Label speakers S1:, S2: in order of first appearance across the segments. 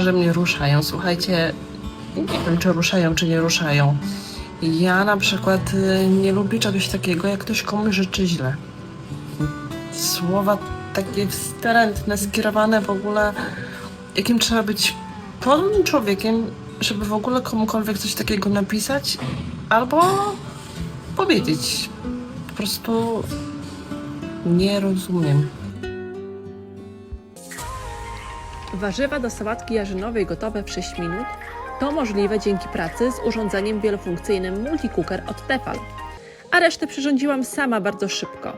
S1: że mnie ruszają. Słuchajcie, nie wiem, czy ruszają, czy nie ruszają. Ja na przykład y, nie lubię czegoś takiego, jak ktoś komuś życzy źle. Słowa takie wstrętne, skierowane w ogóle, jakim trzeba być podłym człowiekiem, żeby w ogóle komukolwiek coś takiego napisać albo powiedzieć. Po prostu nie rozumiem.
S2: Warzywa do sałatki jarzynowej gotowe w 6 minut to możliwe dzięki pracy z urządzeniem wielofunkcyjnym Multicooker od Tefal. A resztę przyrządziłam sama bardzo szybko.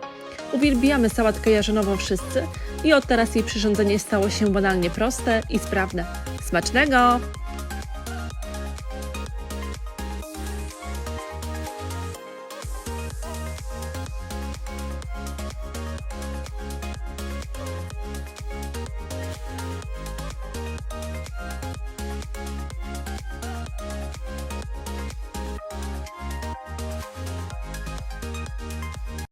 S2: Uwielbiamy sałatkę jarzynową wszyscy i od teraz jej przyrządzenie stało się banalnie proste i sprawne. Smacznego!